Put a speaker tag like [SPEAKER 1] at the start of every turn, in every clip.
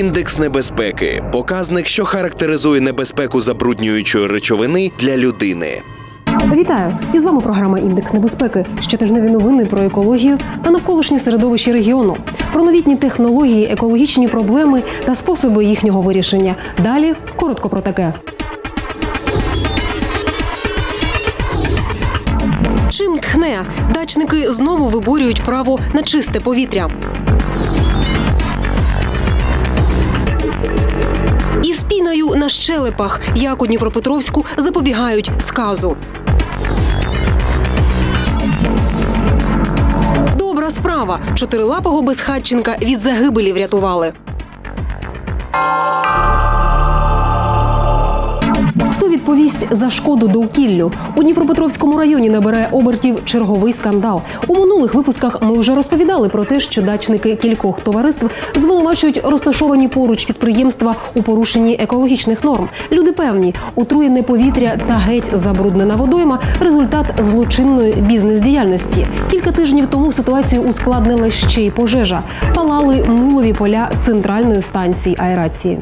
[SPEAKER 1] Індекс небезпеки показник, що характеризує небезпеку забруднюючої речовини для людини.
[SPEAKER 2] Вітаю! І з вами програма Індекс небезпеки. Щотижневі новини про екологію та навколишнє середовище регіону, про новітні технології, екологічні проблеми та способи їхнього вирішення. Далі коротко про таке. Чим тхне? Дачники знову виборюють право на чисте повітря. Із на щелепах, як у Дніпропетровську, запобігають сказу. Добра справа. Чотирилапого безхатченка від загибелі врятували. Відповість за шкоду довкіллю? У Дніпропетровському районі набирає обертів черговий скандал. У минулих випусках ми вже розповідали про те, що дачники кількох товариств звинувачують розташовані поруч підприємства у порушенні екологічних норм. Люди певні, отруєне повітря та геть забруднена водойма результат злочинної бізнес-діяльності. Кілька тижнів тому ситуацію ускладнила ще й пожежа. Палали мулові поля центральної станції аерації.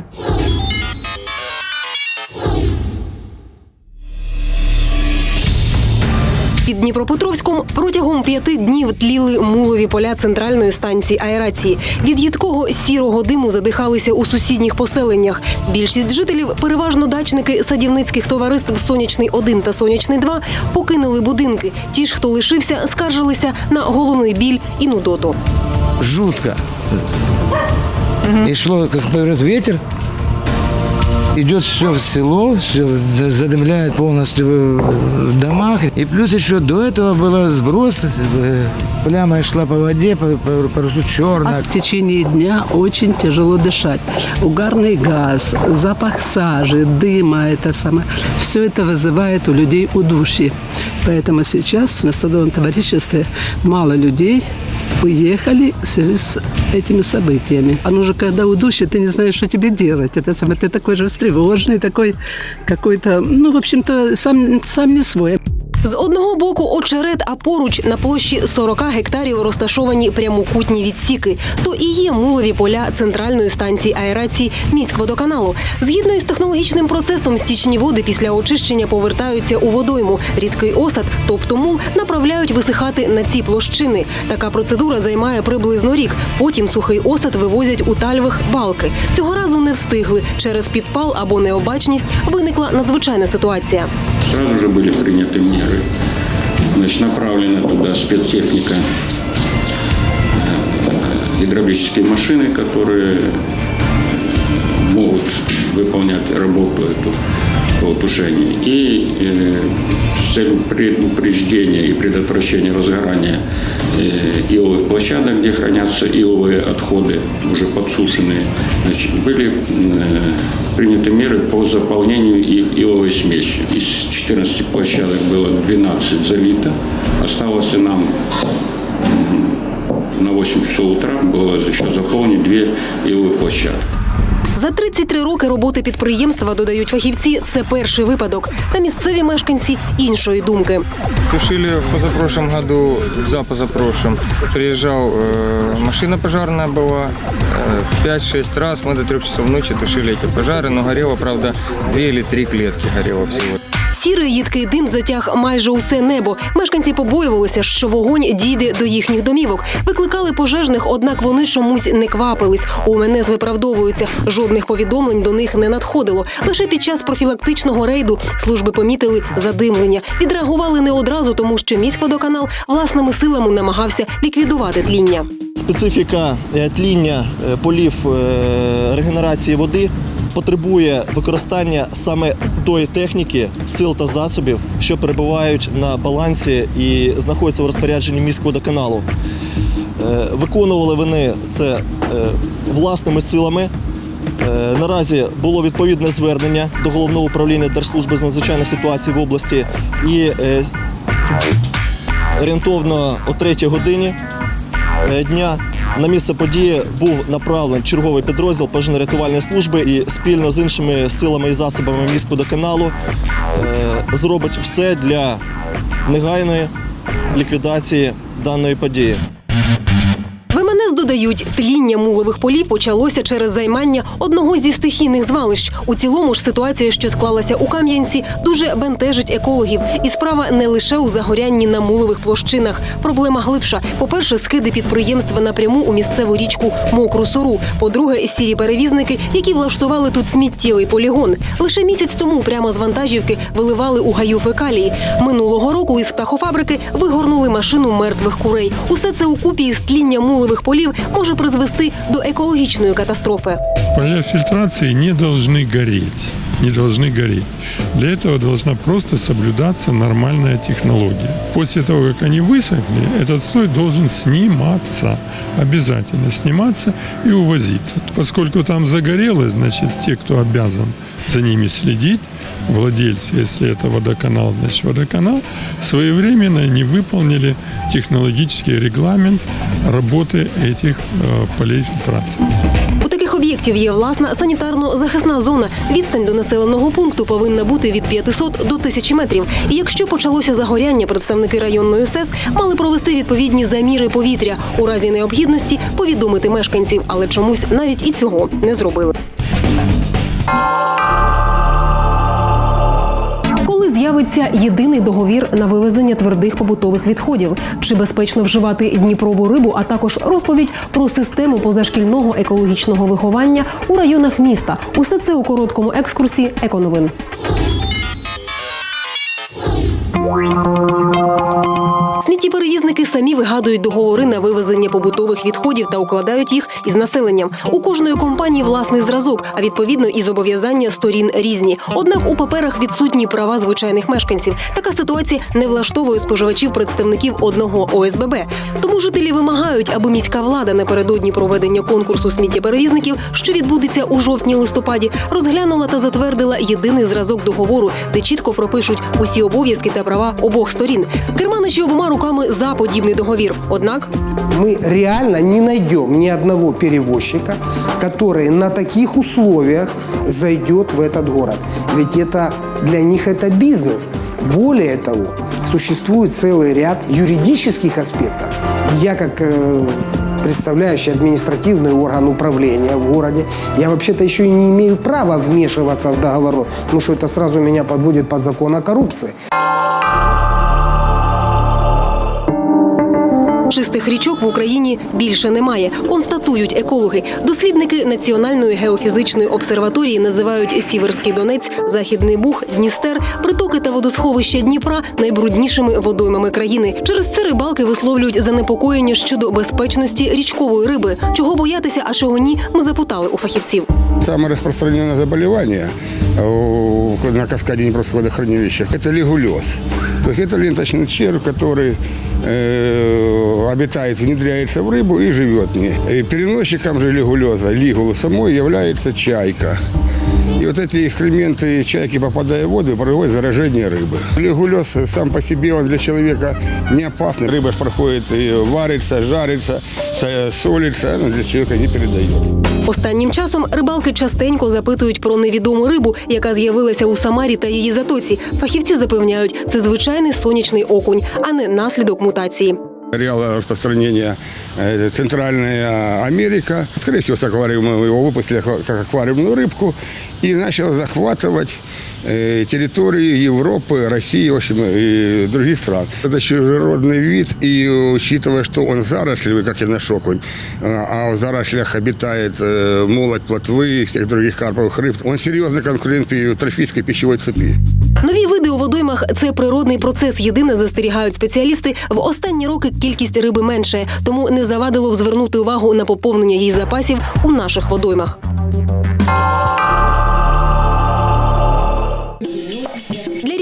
[SPEAKER 2] Під Дніпропетровськом протягом п'яти днів тліли мулові поля центральної станції аерації. Від їдкого сірого диму задихалися у сусідніх поселеннях. Більшість жителів, переважно дачники садівницьких товариств Сонячний 1 та Сонячний 2 покинули будинки. Ті ж, хто лишився, скаржилися на головний біль і нудоту.
[SPEAKER 3] жутко. И шло, как повернет ветер, идет все в село, все задымляет полностью в домах. И плюс еще до этого был сброс, э, пляма шла по воде, по, по парусу
[SPEAKER 4] А
[SPEAKER 3] черная.
[SPEAKER 4] в течение дня очень тяжело дышать. Угарный газ, запах сажи, дыма, это самое. Все это вызывает у людей удушье. Поэтому сейчас на садовом товариществе мало людей уехали в связи с этими событиями. Оно же когда удушье, ты не знаешь, что тебе делать. Это самое, ты такой же встревоженный, такой какой-то, ну, в общем-то, сам, сам не свой.
[SPEAKER 2] З одного боку очерет, а поруч на площі 40 гектарів розташовані прямокутні відсіки. То і є мулові поля центральної станції аерації міськводоканалу. Згідно із технологічним процесом, стічні води після очищення повертаються у водойму. Рідкий осад, тобто мул, направляють висихати на ці площини. Така процедура займає приблизно рік. Потім сухий осад вивозять у тальвих балки. Цього разу не встигли. Через підпал або необачність виникла надзвичайна ситуація
[SPEAKER 5] Сразу же были приняты меры. Значит, направлена туда спецтехника, э, гидравлические машины, которые могут выполнять работу эту По тушению. И э, с целью предупреждения и предотвращения разгорания э, иловых площадок, где хранятся иловые отходы, уже подсушенные, значит, были э, приняты меры по заполнению их иловой смесью. Из 14 площадок было 12 залито. Осталось нам на 8 часов утра было еще заполнить две иловых площадки.
[SPEAKER 2] За 33 роки роботи підприємства, додають фахівці, це перший випадок. Та місцеві мешканці іншої думки.
[SPEAKER 6] Тушили в позапрошлом году, за позапрошлым. Приезжал, э, машина пожарная была. Э, 5-6 раз мы до 3 часов ночи тушили эти пожары, но горело, правда, 2 или 3 клетки горело всего.
[SPEAKER 2] Сірий їдкий дим затяг майже усе небо. Мешканці побоювалися, що вогонь дійде до їхніх домівок. Викликали пожежних, однак вони чомусь не квапились. У мене виправдовуються. Жодних повідомлень до них не надходило. Лише під час профілактичного рейду служби помітили задимлення. Відреагували не одразу, тому що міськводоканал власними силами намагався ліквідувати тління.
[SPEAKER 7] Специфіка е, тління е, полів е, регенерації води потребує використання саме тої техніки, сил та засобів, що перебувають на балансі і знаходяться в розпорядженні міськводоканалу. Е, Виконували вони це е, власними силами. Е, Наразі було відповідне звернення до головного управління Держслужби з надзвичайних ситуацій в області і орієнтовно о 3 годині дня на місце події був направлений черговий підрозділ пожежно-рятувальної служби і спільно з іншими силами і засобами міськводоканалу е, зробить все для негайної ліквідації даної події.
[SPEAKER 2] Додають, тління мулових полів почалося через займання одного зі стихійних звалищ. У цілому ж ситуація, що склалася у Кам'янці, дуже бентежить екологів. І справа не лише у загорянні на мулових площинах. Проблема глибша. По-перше, скиди підприємства напряму у місцеву річку Мокру Сору. По-друге, сірі перевізники, які влаштували тут сміттєвий полігон. Лише місяць тому прямо з вантажівки виливали у гаю фекалії. Минулого року із птахофабрики вигорнули машину мертвих курей. Усе це у купі із тління мулових полів може призвести до екологічної катастрофи.
[SPEAKER 8] Поля фільтрації не повинні гореть. Не должны гореть. Для этого должна просто соблюдаться нормальная технология. После того, как они высохли, этот слой должен сниматься. Обязательно сниматься и увозиться. Поскольку там загорелось, значит, те, кто обязан за ними следить, владельцы, если это водоканал, значит водоканал, своевременно не выполнили технологический регламент работы этих э, полей фильтрации.
[SPEAKER 2] Об'єктів є власна санітарно-захисна зона. Відстань до населеного пункту повинна бути від 500 до 1000 метрів. І якщо почалося загоряння, представники районної СЕС мали провести відповідні заміри повітря. У разі необхідності повідомити мешканців, але чомусь навіть і цього не зробили. Коли єдиний договір на вивезення твердих побутових відходів, чи безпечно вживати дніпрову рибу, а також розповідь про систему позашкільного екологічного виховання у районах міста. Усе це у короткому екскурсі Еконовин. Сміттєперевізники самі вигадують договори на вивезення побутових відходів та укладають їх із населенням. У кожної компанії власний зразок, а відповідно і зобов'язання сторін різні. Однак у паперах відсутні права звичайних мешканців. Така ситуація не влаштовує споживачів представників одного ОСББ. Тому жителі вимагають, аби міська влада напередодні проведення конкурсу сміттєперевізників, що відбудеться у жовтні-листопаді, розглянула та затвердила єдиний зразок договору, де чітко пропишуть усі обов'язки та права обох сторін. Керманичі обома руками за подібний договір. Однак
[SPEAKER 9] мы реально не найдем ни одного перевозчика, который на таких условиях зайдет в этот город. Ведь это для них это бизнес. Более того, существует целый ряд юридических аспектов. И я как э, представляющий административный орган управления в городе, я вообще-то еще и не имею права вмешиваться в договор, потому что это сразу меня подводит под закон о коррупции.
[SPEAKER 2] Чистих річок в Україні більше немає. Констатують екологи. Дослідники Національної геофізичної обсерваторії називають Сіверський Донець, Західний Буг, Дністер, притоки та водосховища Дніпра найбруднішими водоймами країни. Через це рибалки висловлюють занепокоєння щодо безпечності річкової риби. Чого боятися, а чого ні, ми запитали у фахівців.
[SPEAKER 10] Самое распространенное заболевание э, на каскаде Днепровского водохранилища – это лигулез. То есть это ленточный червь, который э, обитает, внедряется в рыбу и живет в ней. И переносчиком же лигулеза, лигулы самой, является чайка. И вот эти экскременты чайки, попадая в воду, проводят заражение рыбы. Лигулез сам по себе, он для человека не опасный. Рыба ж проходит и варится, жарится, со- солится, но для человека не передает.
[SPEAKER 2] Останнім часом рибалки частенько запитують про невідому рибу, яка з'явилася у Самарі та її затоці. Фахівці запевняють, це звичайний сонячний окунь, а не наслідок мутації.
[SPEAKER 10] Ареала распространения э, Центральная Америка. Скорее всего, с аквариума его выпустили аква- как аквариумную рыбку и начала захватывать э, территории Европы, России, в общем, и других стран. Это чужеродный вид, и учитывая, что он зарослевый, как и наш окунь, э, а в зарослях обитает э, молоть плотвы и всех других карповых рыб, он серьезный конкурент и трофийской пищевой цепи.
[SPEAKER 2] Нові види у водоймах це природний процес. Єдине застерігають спеціалісти. В останні роки кількість риби менше, тому не завадило б звернути увагу на поповнення її запасів у наших водоймах.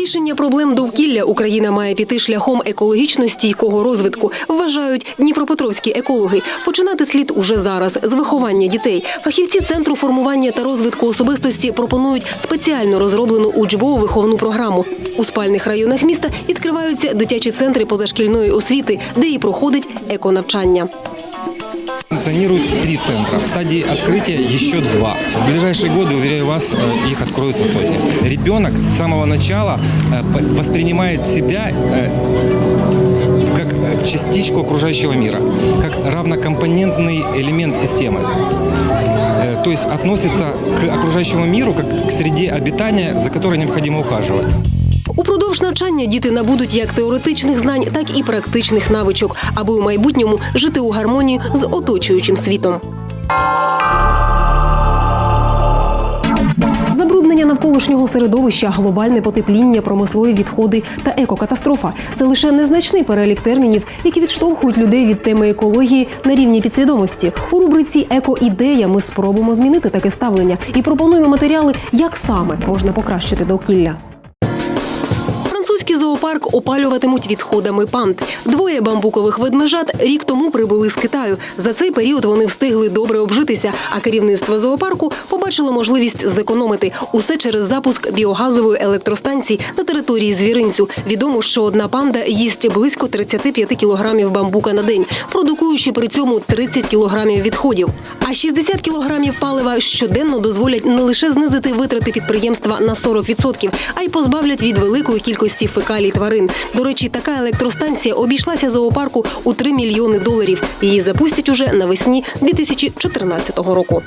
[SPEAKER 2] Рішення проблем довкілля Україна має піти шляхом екологічно стійкого розвитку. Вважають дніпропетровські екологи. Починати слід уже зараз з виховання дітей. Фахівці центру формування та розвитку особистості пропонують спеціально розроблену учбову виховну програму. У спальних районах міста відкриваються дитячі центри позашкільної освіти, де і проходить еконавчання.
[SPEAKER 11] Функционирует три центра. В стадии открытия еще два. В ближайшие годы, уверяю вас, э, их откроются сотни. Ребенок с самого начала э, воспринимает себя э, как частичку окружающего мира, как равнокомпонентный элемент системы. То есть относится к окружающему миру как к среде обитания, за которой необходимо ухаживать.
[SPEAKER 2] Упродовж навчання діти набудуть як теоретичних знань, так і практичних навичок, аби у майбутньому жити у гармонії з оточуючим світом. Забруднення навколишнього середовища, глобальне потепління, промислові відходи та екокатастрофа це лише незначний перелік термінів, які відштовхують людей від теми екології на рівні підсвідомості. У рубриці Екоідея ми спробуємо змінити таке ставлення і пропонуємо матеріали, як саме можна покращити довкілля. Зоопарк опалюватимуть відходами панд. Двоє бамбукових ведмежат рік тому прибули з Китаю. За цей період вони встигли добре обжитися, а керівництво зоопарку побачило можливість зекономити усе через запуск біогазової електростанції на території звіринцю. Відомо, що одна панда їсть близько 35 кілограмів бамбука на день, продукуючи при цьому 30 кілограмів відходів. А 60 кілограмів палива щоденно дозволять не лише знизити витрати підприємства на 40%, а й позбавлять від великої кількості фекалій тварин. До речі, така електростанція обійшлася зоопарку у 3 мільйони доларів. Її запустять уже навесні 2014 року.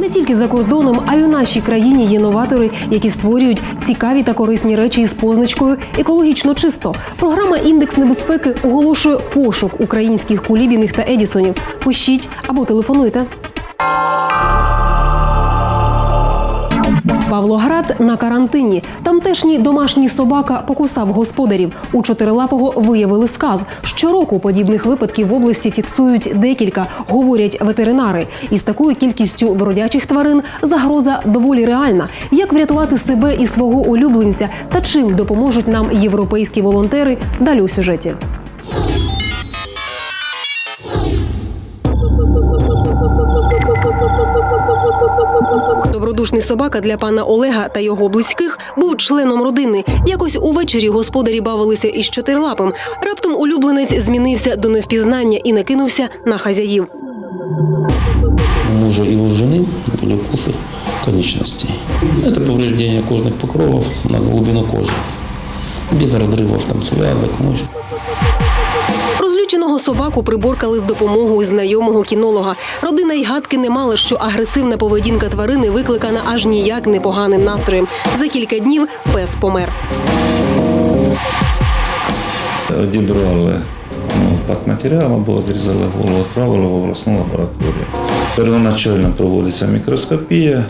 [SPEAKER 2] Не тільки за кордоном, а й у нашій країні є новатори, які створюють цікаві та корисні речі із позначкою екологічно чисто. Програма Індекс небезпеки оголошує пошук українських кулібіних та едісонів. Пишіть або телефонуйте. Павлоград на карантині. Тамтешній домашній собака покусав господарів. У чотирилапого виявили сказ. Щороку подібних випадків в області фіксують декілька, говорять ветеринари. Із такою кількістю бродячих тварин загроза доволі реальна. Як врятувати себе і свого улюбленця та чим допоможуть нам європейські волонтери? Далі у сюжеті. собака для пана Олега та його близьких був членом родини. Якось увечері господарі бавилися із чотирилапим. Раптом улюбленець змінився до невпізнання і накинувся на хазяїв.
[SPEAKER 12] У мужа и у жены были укусы конечностей. Это повреждение кожных покровов на глубину кожи. Без разрывов там связок, мышц.
[SPEAKER 2] Розлюченого собаку приборкали з допомогою знайомого кінолога. Родина й гадки не мала, що агресивна поведінка тварини викликана аж ніяк непоганим настроєм. За кілька днів пес помер.
[SPEAKER 13] Одібрали ну, патматеріал або відрізали голову, відправили в обласну лабораторію. Первоначально проводиться мікроскопія.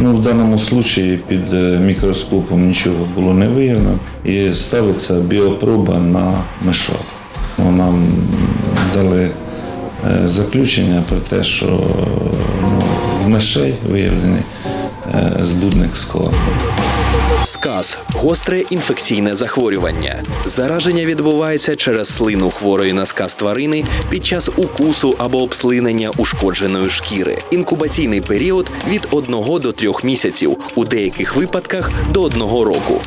[SPEAKER 13] Ну, в даному випадку під е, мікроскопом нічого було не виявлено. І ставиться біопроба на мишок. Нам дали е, заключення про те, що ну, в мишей виявлений е, збудник скла.
[SPEAKER 1] Сказ гостре інфекційне захворювання. Зараження відбувається через слину хворої на сказ тварини під час укусу або обслинення ушкодженої шкіри. Інкубаційний період від 1 до 3 місяців, у деяких випадках до 1 року.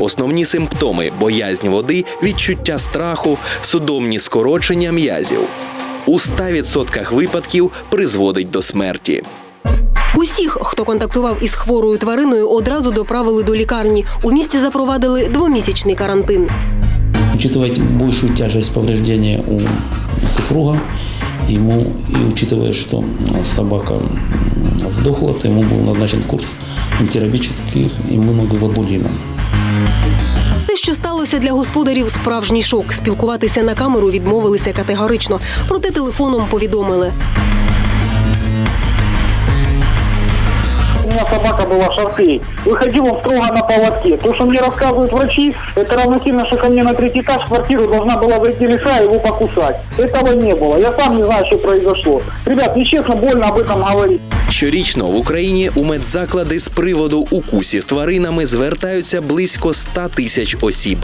[SPEAKER 1] Основні симптоми боязнь води, відчуття страху, судомні скорочення м'язів. У 100% випадків призводить до смерті.
[SPEAKER 2] Усіх, хто контактував із хворою твариною, одразу доправили до лікарні. У місті запровадили двомісячний карантин.
[SPEAKER 12] Учитывать большую тяжесть повреждения у супруга, ему и учитывая, что м, собака м, сдохла, то ему был назначен курс антирабических иммуноглобулинов.
[SPEAKER 2] Що сталося для господарів, справжній шок. Спілкуватися на камеру відмовилися категорично. Проте телефоном повідомили.
[SPEAKER 14] меня собака была шарпей. Выходил он строго на поводке. То, что мне рассказывают врачи, это равносильно, что ко мне на третий этаж в квартиру должна была зайти лиса и его покусать. Этого не было. Я сам не знаю, что произошло. Ребят, нечестно, больно об этом говорить.
[SPEAKER 1] Щорічно в Україні у медзаклади з приводу укусів тваринами звертаються близько 100 тисяч осіб.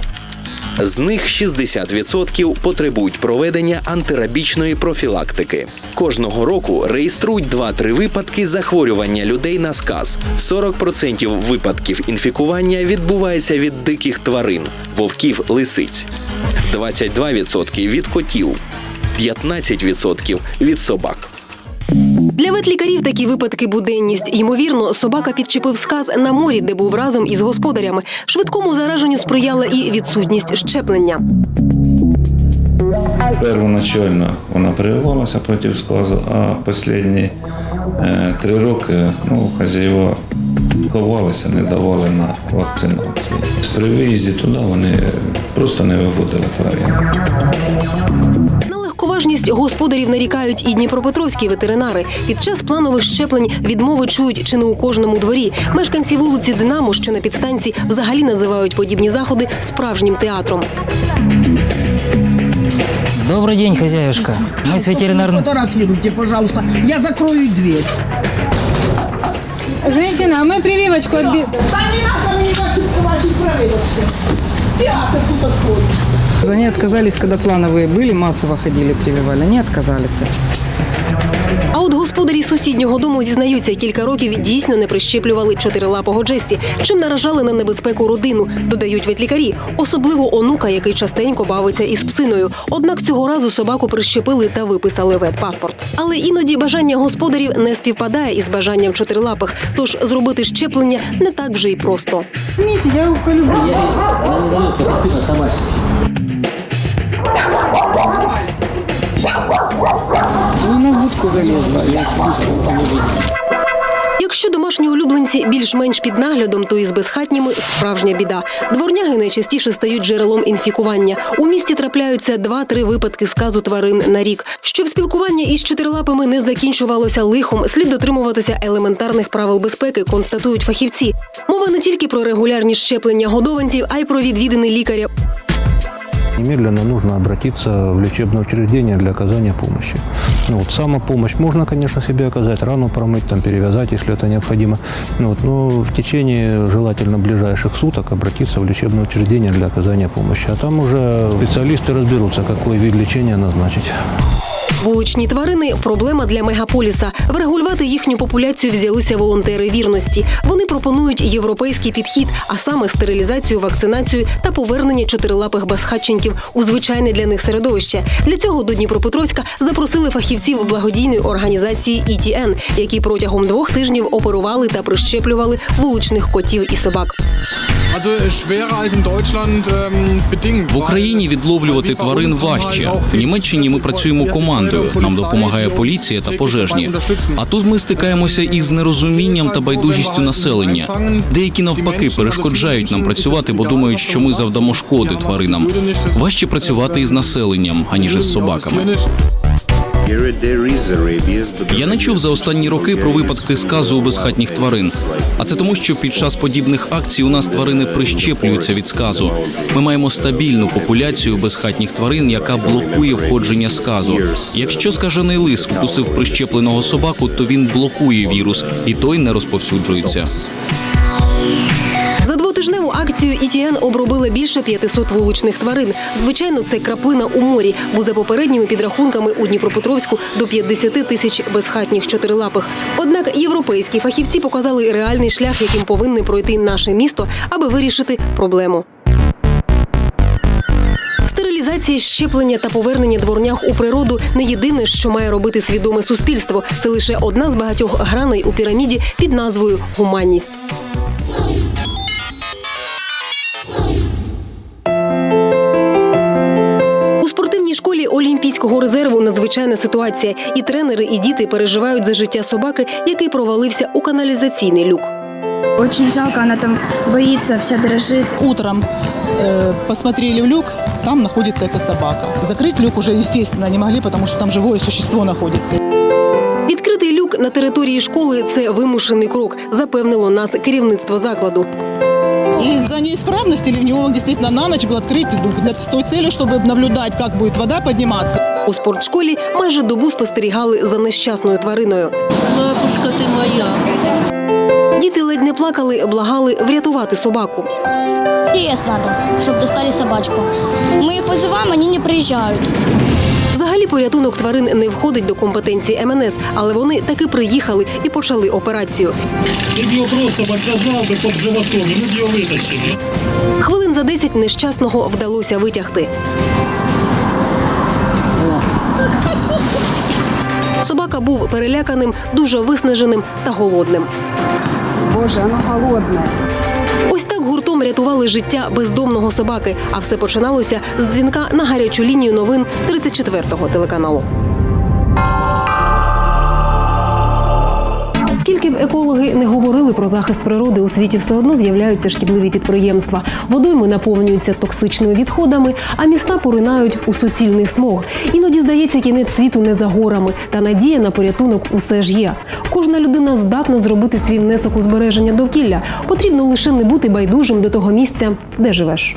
[SPEAKER 1] З них 60% потребують проведення антирабічної профілактики. Кожного року реєструють 2-3 випадки захворювання людей на сказ. 40% випадків інфікування відбувається від диких тварин, вовків, лисиць, 22% від котів, 15% від собак.
[SPEAKER 2] Для ветлікарів такі випадки буденність. Ймовірно, собака підчепив сказ на морі, де був разом із господарями. Швидкому зараженню сприяла і відсутність щеплення.
[SPEAKER 13] Первоначально вона прививалася проти сказу, а останні е, три роки ну, хазяїва ховалися, не давали на вакцинацію. При виїзді туди вони просто не виводили тварин.
[SPEAKER 2] На легковажність господарів нарікають і дніпропетровські ветеринари. Під час планових щеплень відмови чують чи не у кожному дворі. Мешканці вулиці Динамо, що на підстанції, взагалі називають подібні заходи справжнім театром.
[SPEAKER 15] Добрый день, хозяюшка. Мы с ветеринарным...
[SPEAKER 16] Фотографируйте, пожалуйста. Я закрою дверь.
[SPEAKER 17] Женщина, а мы прививочку отби...
[SPEAKER 16] Да не надо мне ваши, ваши прорывочки. Театр тут отходит.
[SPEAKER 17] Они отказались, когда плановые были, массово ходили, прививали. Они отказались.
[SPEAKER 2] А от господарі сусіднього дому зізнаються, кілька років дійсно не прищеплювали чотирилапого Джесі, чим наражали на небезпеку родину, додають ветлікарі, особливо онука, який частенько бавиться із псиною. Однак цього разу собаку прищепили та виписали ветпаспорт. Але іноді бажання господарів не співпадає із бажанням чотирилапих, тож зробити щеплення не так вже й просто.
[SPEAKER 17] Видите, я ухожу. Она
[SPEAKER 2] Якщо домашні улюбленці більш-менш під наглядом, то із безхатніми справжня біда. Дворняги найчастіше стають джерелом інфікування. У місті трапляються 2-3 випадки сказу тварин на рік. Щоб спілкування із чотирилапими не закінчувалося лихом, слід дотримуватися елементарних правил безпеки, констатують фахівці. Мова не тільки про регулярні щеплення годованців, а й про відвідини лікаря.
[SPEAKER 18] Немедленно нужно обратиться в лечебное учреждение для оказания помощи. Ну, вот самопомощь можно, конечно, себе оказать, рану промыть, там, перевязать, если это необходимо. Ну, вот, но в течение желательно ближайших суток обратиться в лечебное учреждение для оказания помощи. А там уже специалисты разберутся, какой вид лечения назначить.
[SPEAKER 2] Вуличні тварини проблема для мегаполіса. Врегулювати їхню популяцію взялися волонтери вірності. Вони пропонують європейський підхід, а саме стерилізацію, вакцинацію та повернення чотирилапих безхатченків у звичайне для них середовище. Для цього до Дніпропетровська запросили фахівців благодійної організації ETN, які протягом двох тижнів оперували та прищеплювали вуличних котів і собак.
[SPEAKER 19] В Україні відловлювати тварин важче. В Німеччині ми працюємо командою. Нам допомагає поліція та пожежні. А тут ми стикаємося із нерозумінням та байдужістю населення. Деякі навпаки перешкоджають нам працювати, бо думають, що ми завдамо шкоди тваринам. Важче працювати із населенням, аніж із собаками. Я не чув за останні роки про випадки сказу у безхатніх тварин. А це тому, що під час подібних акцій у нас тварини прищеплюються від сказу. Ми маємо стабільну популяцію безхатніх тварин, яка блокує входження сказу. Якщо скажений лис укусив прищепленого собаку, то він блокує вірус, і той не розповсюджується.
[SPEAKER 2] Двотижневу акцію ETN обробила більше 500 вуличних тварин. Звичайно, це краплина у морі, бо за попередніми підрахунками у Дніпропетровську до 50 тисяч безхатніх чотирилапих. Однак європейські фахівці показали реальний шлях, яким повинне пройти наше місто, аби вирішити проблему. Стерилізація, щеплення та повернення дворнях у природу не єдине, що має робити свідоме суспільство. Це лише одна з багатьох граней у піраміді під назвою гуманність. Олімпійського резерву надзвичайна ситуація, і тренери, і діти переживають за життя собаки, який провалився у каналізаційний люк.
[SPEAKER 20] Очень жалко, она там боится, вся дрожит.
[SPEAKER 21] Утром э, посмотрели в люк, там находится эта собака. Закрыть люк уже, естественно, не могли, потому что там живое существо находится.
[SPEAKER 2] Відкритий люк на території школи це вимушений крок, запевнило нас керівництво закладу.
[SPEAKER 21] Из-за неисправности ливневого действительно на ночь был открыт люк для с той целью, чтобы наблюдать, как будет вода подниматься.
[SPEAKER 2] У спортшколі майже добу спостерігали за нещасною твариною.
[SPEAKER 22] Лапушка ти моя.
[SPEAKER 2] Діти ледь не плакали, благали врятувати собаку.
[SPEAKER 23] ЕС надо, чтобы достали собачку. Мы их вызываем, они не приезжают.
[SPEAKER 2] Взагалі порятунок тварин не входить до компетенції МНС, але вони таки приїхали і почали операцію.
[SPEAKER 24] Ты бы его просто отказал бы под животом, и мы бы его вытащили.
[SPEAKER 2] Хвилин за 10 нещасного вдалося витягти. Собака був переляканим, дуже виснаженим та голодним.
[SPEAKER 25] Боже, воно голодне.
[SPEAKER 2] Ось так гуртом рятували життя бездомного собаки. А все починалося з дзвінка на гарячу лінію новин 34-го телеканалу. Скільки б екологи не говорили про захист природи, у світі все одно з'являються шкідливі підприємства. Водойми наповнюються токсичними відходами, а міста поринають у суцільний смог. Іноді здається, кінець світу не за горами, та надія на порятунок усе ж є. Кожна людина здатна зробити свій внесок у збереження довкілля. Потрібно лише не бути байдужим до того місця, де живеш.